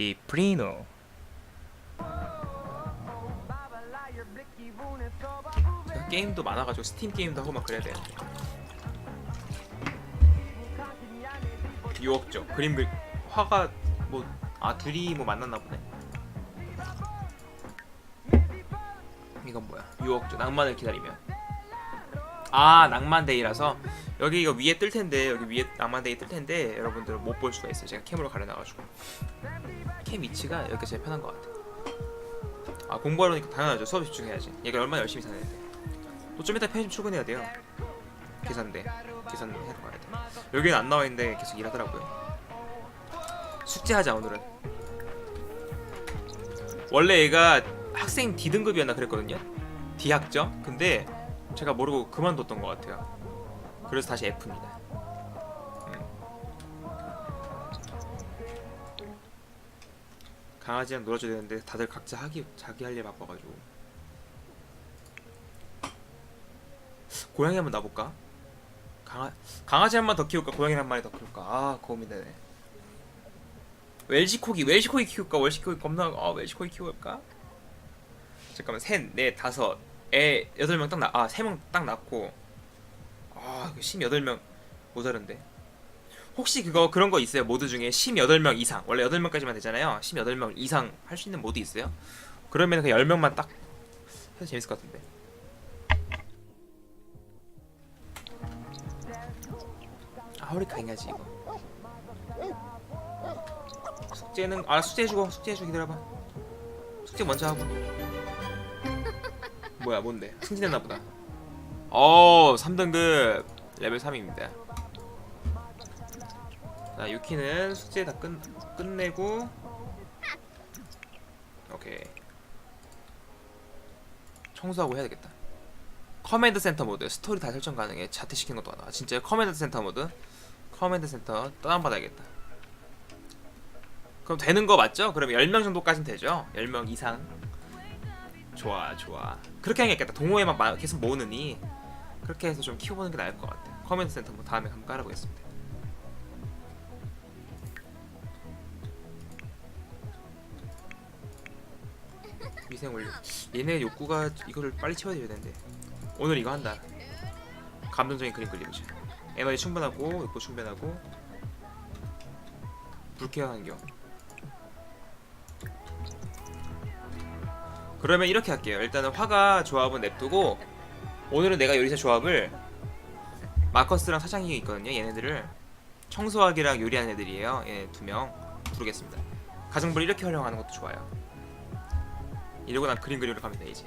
피프리노. 제가 게임도 많아가지고 스팀 게임도 하고 막 그래야 되는데 유혹죠. 그림 그 화가 뭐 아 둘이 뭐 만났나 보네. 이건 뭐야? 유혹죠. 낭만을 기다리면. 아 낭만데이라서? 여기 이거 위에 뜰 텐데 여기 위에 낭만데이 뜰 텐데 여러분들 은못볼 수가 있어요. 제가 캠으로 가려놔가지고 캠 위치가 여기가 제일 편한 것 같아. 아 공부하려니까 당연하죠. 수업 집중해야지. 얘가 얼마나 열심히 사는데. 또 좀 이따 편의점 출근해야 돼요. 계산대. 계산해러 가야 돼 여기는 안 나와 있는데 계속 일하더라고요. 숙제하자 오늘은. 원래 얘가 학생 D등급이었나 그랬거든요? D학점? 근데 제가 모르고 그만뒀던 것 같아요. 그래서 다시 F입니다 강아지랑 놀아줘야 되는데 다들 각자 하기 자기 할 일 바빠가지고 고양이 한번 놔볼까? 강아 강아지 한 번 더 키울까? 고양이 한 마리 더 키울까? 아 고민되네. 웰시코기 웰시코기 키울까? 웰시코기 겁나 아 웰시코기 키울까? 잠깐만 셋, 넷, 다섯, 애 여덟 명딱 나, 아세 명 딱 낳고 아 이거 십여덟 명 모자른데. 혹시 그거 그런 거 있어요? 모드 중에 18명 이상. 원래 8명까지만 되잖아요. 18명 이상 할 수 있는 모드 있어요? 그러면 그 10명만 딱 해도 재밌을 것 같은데. 아 허리 강해야지 이거. 숙제는 아 숙제 해 주고 숙제 해 주고 기다려 봐. 숙제 먼저 하고. 뭐야 뭔데? 승진했나 보다. 어 3등급 레벨 3입니다 자 유키는 숙제 다 끝, 끝내고. 오케이. 청소하고 해야 되겠다. 커맨드 센터 모드. 스토리 다 설정 가능해. 자퇴시키는 것도 하나. 진짜 커맨드 센터 모드? 커맨드 센터 다운받아야겠다. 그럼 되는 거 맞죠? 그럼 10명 정도까지는 되죠? 10명 이상. 좋아 좋아. 그렇게 하는 게 겠다. 동호회만 마- 계속 모으느니. 그렇게 해서 좀 키워보는 게 나을 것 같아. 커맨드 센터 뭐 다음에 한번 깔아보겠습니다 위생 올려 얘네 욕구가 이거를 빨리 채워줘야 되는데. 오늘 이거 한다. 감동적인 그림 그리보자 에너지 충분하고 욕구 충분하고 불쾌한 환경. 그러면 이렇게 할게요. 일단은 화가 조합은 냅두고 오늘은 내가 요리사 조합을 마커스랑 사장이 있거든요 얘네들을. 청소하기랑 요리하는 애들이에요. 얘네 두 명. 부르겠습니다. 가정부를 이렇게 활용하는 것도 좋아요 이러고 난 그림 그리러 가면 되지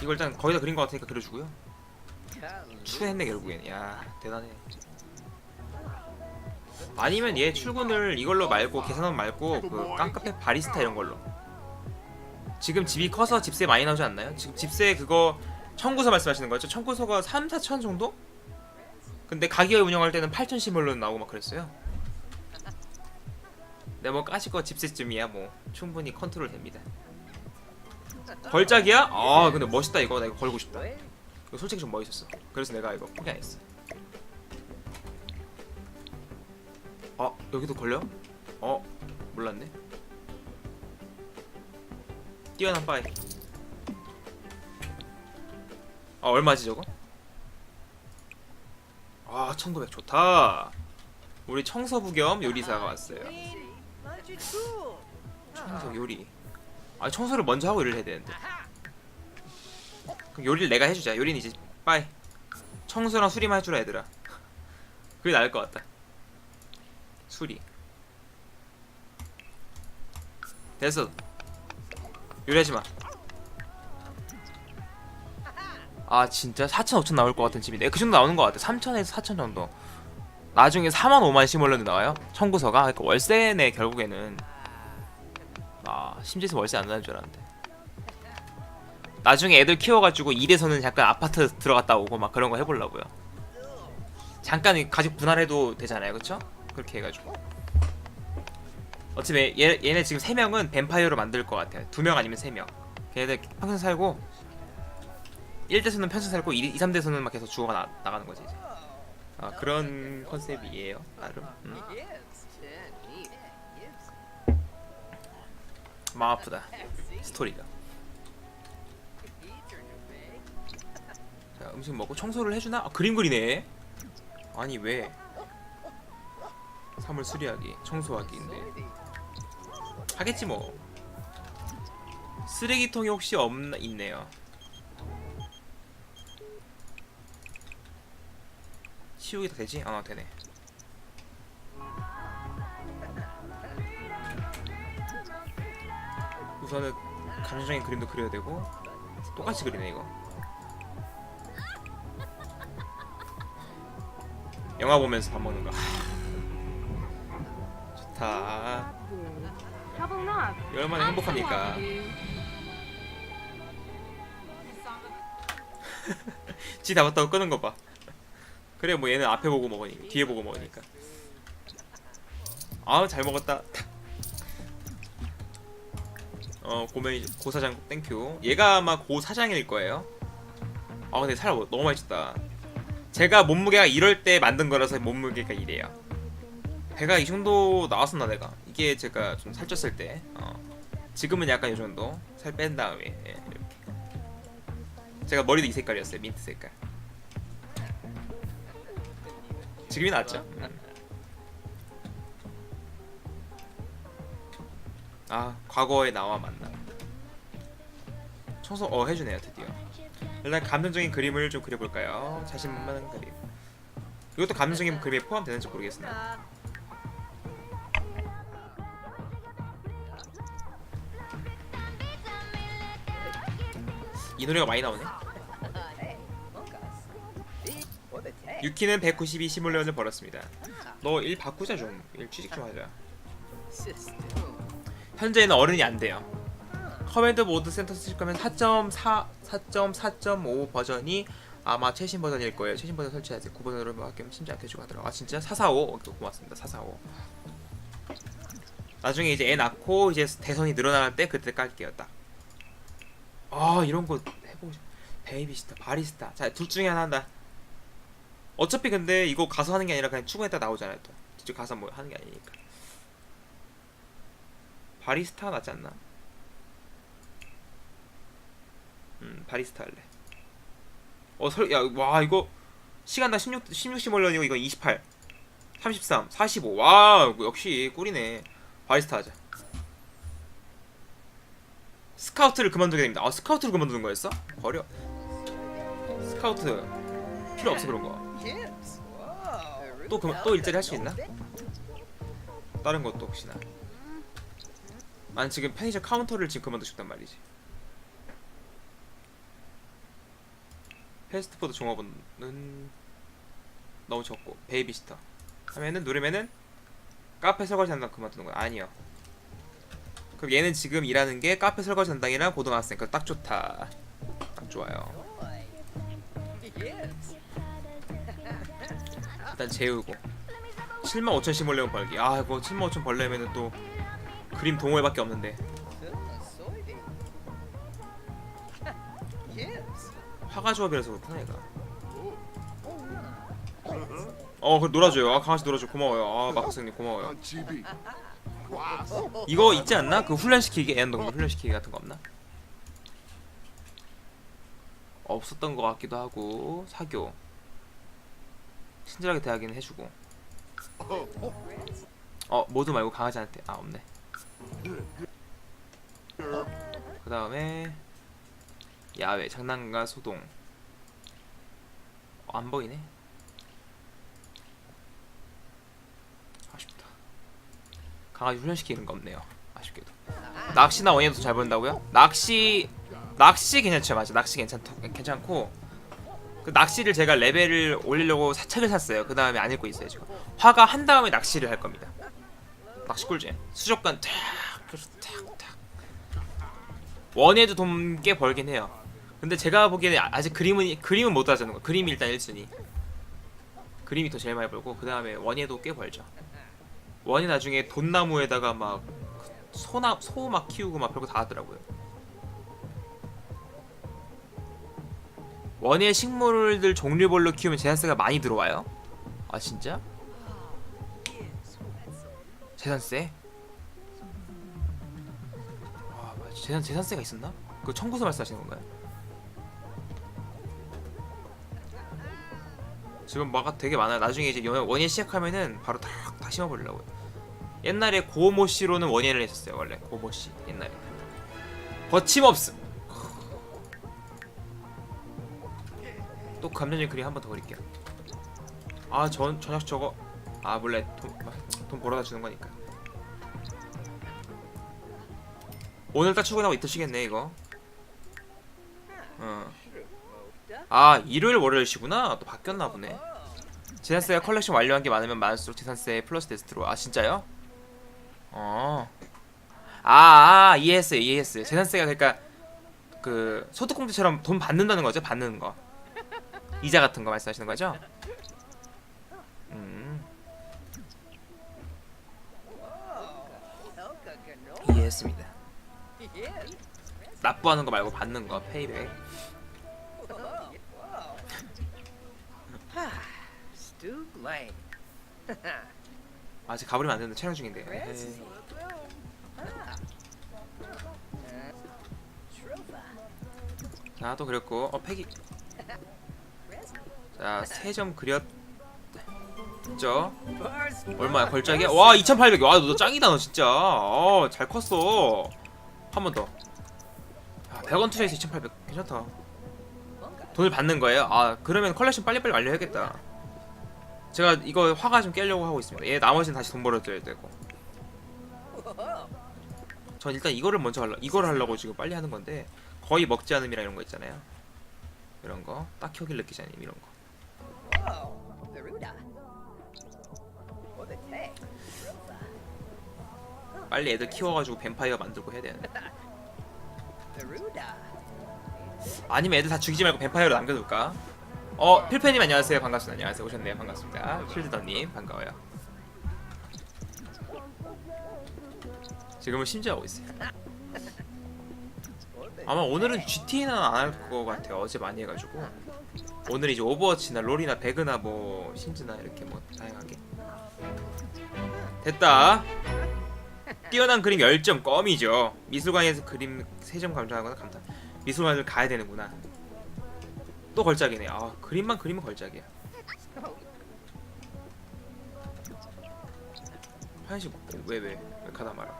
이걸 일단 거의 다 그린 것 같으니까 그려주고요 출근했네 결국엔 야 대단해 아니면 얘 출근을 이걸로 말고 계산원 말고 그 깡카페 바리스타 이런 걸로 지금 집이 커서 집세 많이 나오지 않나요? 지금 집세 그거 청구서 말씀하시는 거죠? 청구서가 3, 4천 정도? 근데 가게 운영할 때는 8천 시물로 나오고 막 그랬어요 내가 뭐 까짓 거 집세쯤이야. 뭐 충분히 컨트롤 됩니다. 걸작이야? 아 근데 멋있다 이거. 나 이거 걸고 싶다. 이거 솔직히 좀 멋있었어. 그래서 내가 이거 포기 안 했어. 아 여기도 걸려? 어 몰랐네. 뛰어난 빠이 아 얼마지 저거? 아1900 좋다. 우리 청소부 겸 요리사가 왔어요 청소 요리. 아 청소를 먼저 하고 요리를 해야 되는데. 그럼 요리를 내가 해주자. 요리는 이제 빠이. 청소랑 수리만 해주라 얘들아. 그게 나을 것 같다. 수리. 됐어. 요리하지 마. 아 진짜 4천 5천 나올 것 같은 집인데 그 정도 나오는 것 같아. 3천에서 4천 정도 나중에 4만 5만 시몰런드 나와요? 청구서가? 그러니까 월세네 결국에는. 아 심지어 월세 안 나는 줄 알았는데. 나중에 애들 키워가지고 일에서는 잠깐 아파트 들어갔다 오고 막 그런 거 해보려고요. 잠깐 가족 분할해도 되잖아요. 그쵸? 그렇게 해가지고. 어차피 얘, 얘네 지금 3명은 뱀파이어로 만들 것 같아요. 2명 아니면 3명. 걔네들 평생 살고 1대수는 평생 살고 2, 3대수는 막 계속 죽어가 나, 나가는 거지 이제 아 그런 컨셉이에요 나름 음. 마음 아프다 스토리가. 자 음식 먹고 청소를 해주나? 아, 그림 그리네. 아니 왜? 사물 수리하기 청소하기인데. 하겠지 뭐. 쓰레기통이 혹시 없나 있네요 치우기 다 되지? 아 되네. 우선은 감정적인 그림도 그려야 되고 똑같이 그리네 이거. 영화 보면서 밥 먹는 거. 하, 좋다. 얼마나 행복합니까? 지 잡았다고 끄는 거봐 그래 뭐 얘는 앞에 보고 먹으니 뒤에 보고 먹으니까. 아우 잘 먹었다. 어 고메 고사장 땡큐. 얘가 아마 고사장일 거예요. 아 근데 살 너무 맛있다. 제가 몸무게가 이럴 때 만든 거라서 몸무게가 이래요. 배가 이 정도 나왔었나 내가? 이게 제가 좀 살쪘을 때. 어. 지금은 약간 이 정도. 살 뺀 다음에 예, 이렇게. 제가 머리도 이 색깔이었어요 민트 색깔 지금이 낫죠? 음. 아 과거의 나와 만나. 청소 어 해주네요 드디어. 일단 감정적인 그림을 좀 그려볼까요? 자신만만한 그림. 이것도 감정적인 그림에 포함되는지 모르겠으나 이 노래가 많이 나오네 유키는 192 시뮬레온을 벌었습니다 너 일 바꾸자 좀 일 취직 좀 하자 현재는 어른이 안 돼요. 커맨드 모드 센터 쓰실 거면 4.4, 4.4.5 버전이 아마 최신 버전일 거예요. 최신 버전 설치해야 돼. 9번으로 바뀌면 심지 않게 주고 하더라고. 아 진짜 445. 또 고맙습니다. 445. 나중에 이제 애 낳고 이제 대선이 늘어날 때 그때 깔게요. 딱. 아 이런 거 해보고 싶. 베이비시타, 바리스타. 자 둘 중에 하나 한다. 어차피 근데 이거 가서 하는 게 아니라 그냥 추가했다 나오잖아요. 또. 직접 가서 뭐 하는 게 아니니까. 바리스타 낫지 않나? 음 바리스타 할래. 어설야와 이거 시간당 16 16 시몰런이고 이거 28 33 45 와 역시 꿀이네. 바리스타 하자. 스카우트를 그만두게 됩니다. 아 스카우트를 그만두는 거였어? 버려. 스카우트 필요 없어 그런 거 또또 일자리 할 수 있나? 다른 것도 혹시나 난 지금 편의점 카운터를 지금 그만두고 싶단 말이지. 패스트푸드 종업원은 너무 적고 베이비시터 하면은 누르면은 카페 설거지 담당 그만두는 거야. 아니요. 그럼 얘는 지금 일하는 게 카페 설거지 담당이랑 고등학생. 그딱 좋다. 딱 좋아요. 일단 재우고 7만 5천 시몰레온 벌기. 아 이거 7만 5천 벌려면은 또 그림 동호회밖에 없는데 화가 조합이라서 그렇구나 얘가 어그 놀아줘요 아 강아지 놀아줘 고마워요 아 마크스님 고마워요. 이거 있지 않나? 그 훈련시키기 애완동물 훈련시키기 같은 거 없나? 없었던 것 같기도 하고 사교 친절하게 대하기는 해주고. 어 모두 말고 강아지한테. 아 없네. 그 다음에 야외 장난감 소동. 어, 안 보이네. 아쉽다. 강아지 훈련시키는 거 없네요. 아쉽게도. 낚시나 원예도 잘 본다고요? 낚시 낚시 괜찮죠. 맞아. 낚시 괜찮 괜찮고 그 낚시를 제가 레벨을 올리려고 사, 책을 샀어요. 그 다음에 안 읽고 있어요 지금. 화가 한 다음에 낚시를 할 겁니다. 낚시 꿀잼. 수족관 탁 그래서 탁탁. 원에도 돈 꽤 벌긴 해요. 근데 제가 보기에는 아- 아직 그림은 그림은 못 하자는 거 그림이 일단 1순위. 그림이 더 제일 많이 벌고 그 다음에 원에도 꽤 벌죠. 원이 나중에 돈나무에다가 막 소나 소 막 키우고 막 별거 다 하더라고요 원의 식물들 종류별로 키우면 제한세가 많이 들어와요 아 진짜? 재산세? 아. 재산 재산세가 있었나? 그 청구서 말씀하시는 건가요? 지금 막가 되게 많아요. 나중에 이제 연- 원예 시작하면은 바로 다, 다 심어버리려고요. 옛날에 고모 씨로는 원예를 했었어요. 원래 고모 씨 옛날에 거침없음. 감정적인 그림 한번 더 그릴게요. 아, 전 저녁 저거 아 몰래 돈, 돈 벌어다 주는 거니까. 오늘 딱 출근하고 이틀 쉬겠네 이거. 어. 아 일요일 월요일 쉬구나. 또 바뀌었나 보네. 재산세가 컬렉션 완료한 게 많으면 많을수록 재산세 플러스 데스트로. 아 진짜요? 어. 아, 아 이해했어요 이해했어요. 재산세가 그러니까 그 소득공제처럼 돈 받는다는 거죠 받는 거. 이자 같은 거 말씀하시는 거죠? 음. 이해했습니다. 납부하는 거 말고 받는 거 페이백. 아직 가버리면 안 되는데 촬영 중인데. 에이. 자, 또 그렸고. 어, 팩이. 자, 세 점 그렸죠. 얼마야? 걸작이야? 와, 2,800. 와, 너 짱이다, 너 진짜. 어, 잘 컸어. 한 번 더. 야, 100원 투자해서 2,800. 괜찮다. 돈을 받는 거예요? 아, 그러면 컬렉션 빨리빨리 완료해야겠다. 제가 이거 화가 좀 깨려고 하고 있습니다. 얘 나머지는 다시 돈 벌어줘야 되고. 전 일단 이거를 먼저 하려 이걸 하려고 지금 빨리 하는 건데 거의 먹지 않음이라 이런 거 있잖아요. 이런 거 딱히 호기를 느끼지 않음 이런 거. 빨리 애들 키워가지고 뱀파이어 만들고 해야 되는데. 아니면 애들 다 죽이지 말고 뱀파이어로 남겨둘까? 어 필패님 안녕하세요 반갑습니다. 안녕하세요 오셨네요 반갑습니다. 필드더님 반가워요. 지금은 심지어하고 있어요. What the 아마 오늘은 GTA는 안 할 것 같아요. 어제 많이 해가지고 오늘 이제 오버워치나 롤이나 배그나 뭐 심즈나 이렇게 뭐 다양하게 됐다. 뛰어난 그림 10점 껌이죠. 미술관에서 그림 3점 감상하거나 감탄. 미술관을 가야 되는구나. 또 걸작이네. 아 그림만 그리면 걸작이야. 화장실 왜왜 왜, 왜 가다 말아?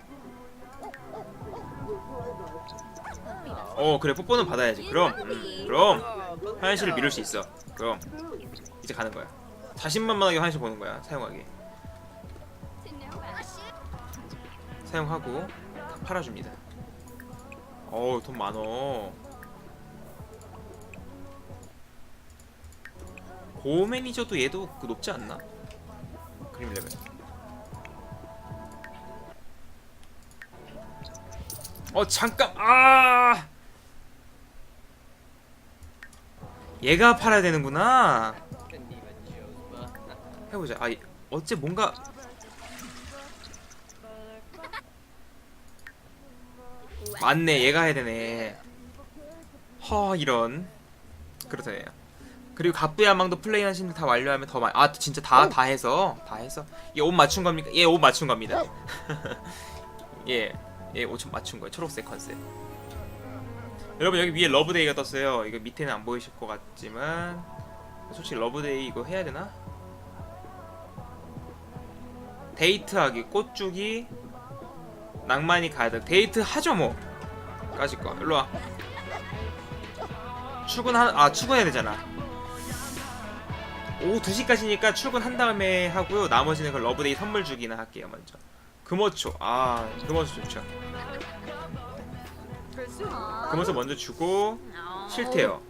어 그래 뽀뽀는 받아야지. 그럼 음, 그럼 화장실을 미룰 수 있어. 그럼 이제 가는 거야. 자신만만하게 화장실 보는 거야. 사용하기. 사용하고 팔아줍니다. 어우 돈 많어. 고 매니저도 얘도 그 높지 않나? 그림 레벨. 어 잠깐 아 얘가 팔아야 되는구나. 해보자. 아 이- 어째 뭔가 맞네. 얘가 해야 되네. 허 이런 그렇다네요. 그리고 갑부야망도 플레이하신 분다 완료하면 더 많이 아 진짜 다 다 해서 다 해서 얘 옷 맞춘 겁니까? 얘 옷 맞춘 겁니다. 예, 얘얘옷좀 맞춘 거예요. 초록색 컨셉. 여러분 여기 위에 러브데이가 떴어요. 이거 밑에는 안 보이실 것 같지만 솔직히 러브데이 이거 해야 되나? 데이트하기, 꽃주기, 낭만이 가득. 데이트 하죠 뭐. 까짓 거. 일로 와. 출근한 아 출근해야 되잖아. 오후 2시까지니까 출근한 다음에 하고요. 나머지는 그 러브데이 선물 주기나 할게요 먼저. 금호초. 아 금호초 좋죠. 금호초 먼저 주고 싫대요.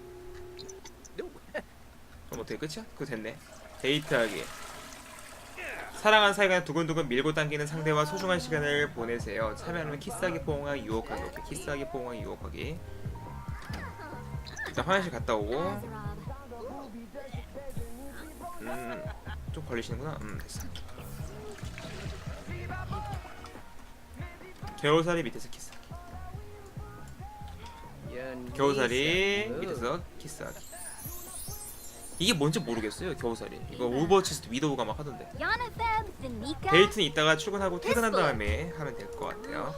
그럼 어떻게 끝이야? 그거 됐네. 데이트하기. 사랑한 사이가 두근두근 밀고 당기는 상대와 소중한 시간을 보내세요. 참여하면 키스하기 포옹하기 유혹하기. 오케이. 키스하기 포옹하기 유혹하기. 일단 화장실 갔다 오고. 음, 좀 걸리시는구나. 음, 됐어. 겨우살이 밑에서. Yun 겨우살이. 밑에서 키스하기. 이게 뭔지 모르겠어요 겨우살이. 이거 오버워치에서도 위도우가 막 하던데. 데이트는 이따가 출근하고 퇴근한 다음에 하면 될 것 같아요.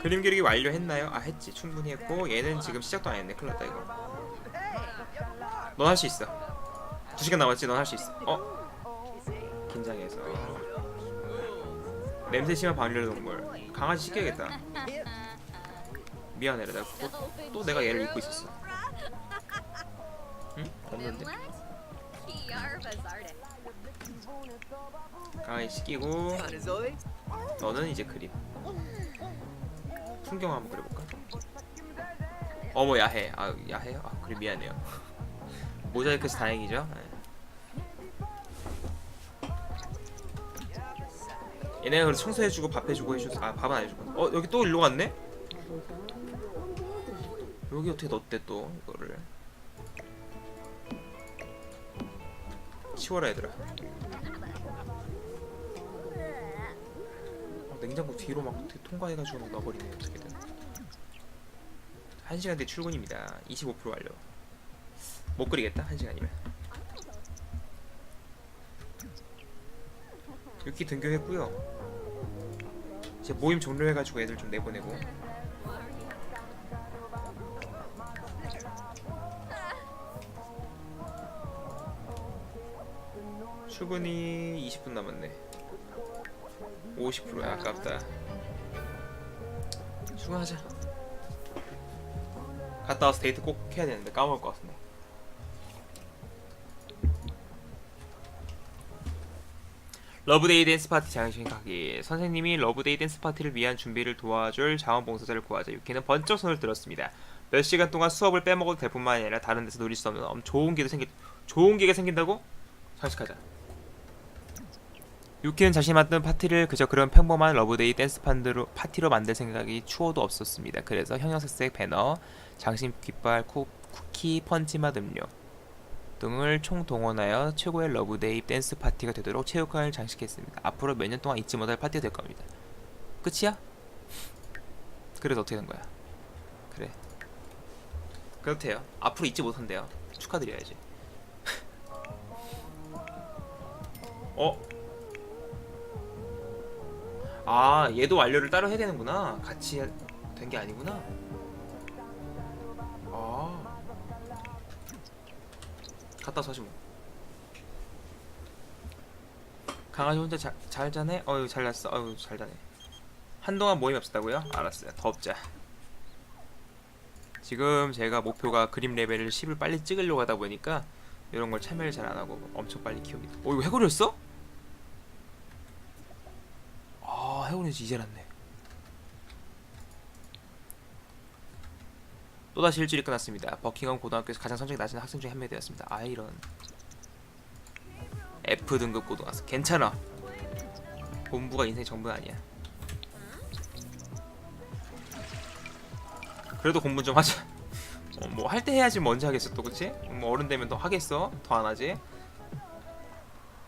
그림 그리기 완료했나요? 아 했지. 충분히 했고 얘는 지금 시작도 안 했네. 큰일 났다 이거. 넌 할 수 있어. 두 시간 남았지? 넌 할 수 있어. 어? 긴장해서. 냄새 심한 반려동물 강아지 시켜야겠다 미안해 나 또, 또 내가 얘를 잊고 있었어 응? 없는데. 강아지 시키고? 너는 이제 그림 풍경 한번 그려볼까? 어머 야해 아 야해요? 아 그래 미안해요 모자이크해서 다행이죠 네. 얘네가 그래서 청소해주고 밥해주고 해줘서 아 밥은 안 해주고 어 여기 또 일로 갔네? 여기 어떻게 넣었대 또 이거를? 치워라 얘들아. 어, 냉장고 뒤로 막 어떻게 통과해가지고 막 넣어버리네 어떻게든. 1시간 뒤 출근입니다. 25% 완료. 못 그리겠다 1시간이면. 유키 등교했고요. 이제 모임 종료해가지고 애들 좀 내보내고 출근이 20분 남았네. 50%야. 아깝다. 출근하자. 갔다 와서 데이트 꼭 해야 되는데 까먹을 것 같은데. 러브데이 댄스 파티 장신 가기. 선생님이 러브데이 댄스 파티를 위한 준비를 도와줄 자원봉사자를 구하자 유키는 번쩍 손을 들었습니다. 몇 시간 동안 수업을 빼먹어도 될 뿐만 아니라 다른 데서 누릴 수 없는 엄 좋은 기회도 생기 좋은 기회가 생긴다고? 장식하자 유키는 자신이 만든 파티를 그저 그런 평범한 러브데이 댄스 판드로, 파티로 만들 생각이 추호도 없었습니다. 그래서 형형색색 배너, 장신 깃발, 쿠, 쿠키, 펀치맛 음료 등을 총동원하여 최고의 러브데이 댄스 파티가 되도록 체육관을 장식했습니다. 앞으로 몇 년 동안 잊지 못할 파티가 될 겁니다. 끝이야? 그래서 어떻게 된 거야? 그래. 그렇대요. 앞으로 잊지 못한대요. 축하드려야지. 어? 아 얘도 완료를 따로 해야 되는구나. 같이 된 게 아니구나. 아. 갔다 서지 뭐. 강아지 혼자 자, 잘 자네? 어유 잘 잤어. 어유 잘 자네. 한동안 모임이 없었다고요? 알았어요. 더 없자. 지금 제가 목표가 그림 레벨을 10을 빨리 찍으려고 하다 보니까 이런 걸 참여를 잘 안 하고 엄청 빨리 키웁니다. 어 이거 해골이었어? 아 해골인지 이제 알았네. 또다시 일주일이 끝났습니다. 버킹엄 고등학교에서 가장 성적이 낮은 학생 중에 한 명이 되었습니다. 아 이런. F등급 고등학생. 괜찮아. 공부가 인생 전부는 아니야. 그래도 공부 좀 하자. 어, 뭐할 때 해야지 뭐 언제 하겠어. 또 그치? 뭐 어른 되면 더 하겠어? 더 안 하지?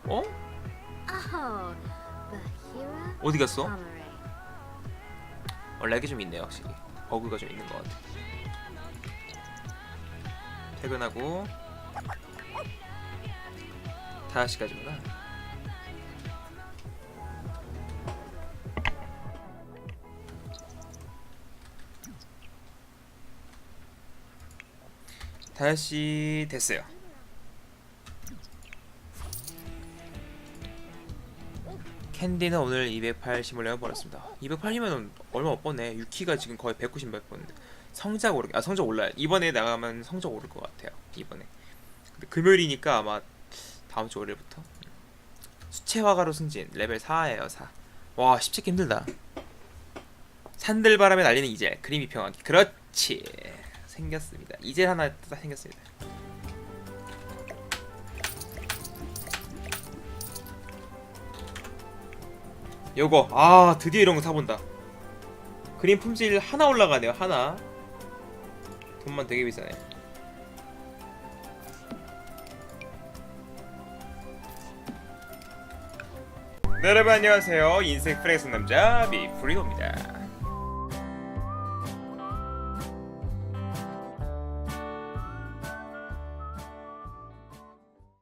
어? 어디 갔어? 어, 렉이 좀 있네요 확실히. 버그가 좀 있는 것 같아. 퇴근하고 5시까지구나. 다시 됐어요 캔디는 오늘 280을 내어 버렸습니다. 280이면 얼마 못 버네. 유키가 지금 거의 190 몇 번인데 성적 오르 아 성적 올라요. 이번에 나가면 성적 오를 것 같아요. 이번에. 근데 금요일이니까 아마 다음 주 월요일부터 수채화가로 승진 레벨 4예요 4. 와 십찍기 힘들다. 산들바람에 날리는 이젤 그림 이평하기 그렇지 생겼습니다. 이젤 하나 딱 생겼습니다. 요거 아 드디어 이런 거 사본다. 그림 품질 하나 올라가네요 하나. 돈만 되게 비싸네. 네 여러분 안녕하세요. 인생 프레스 남자 미프리도입니다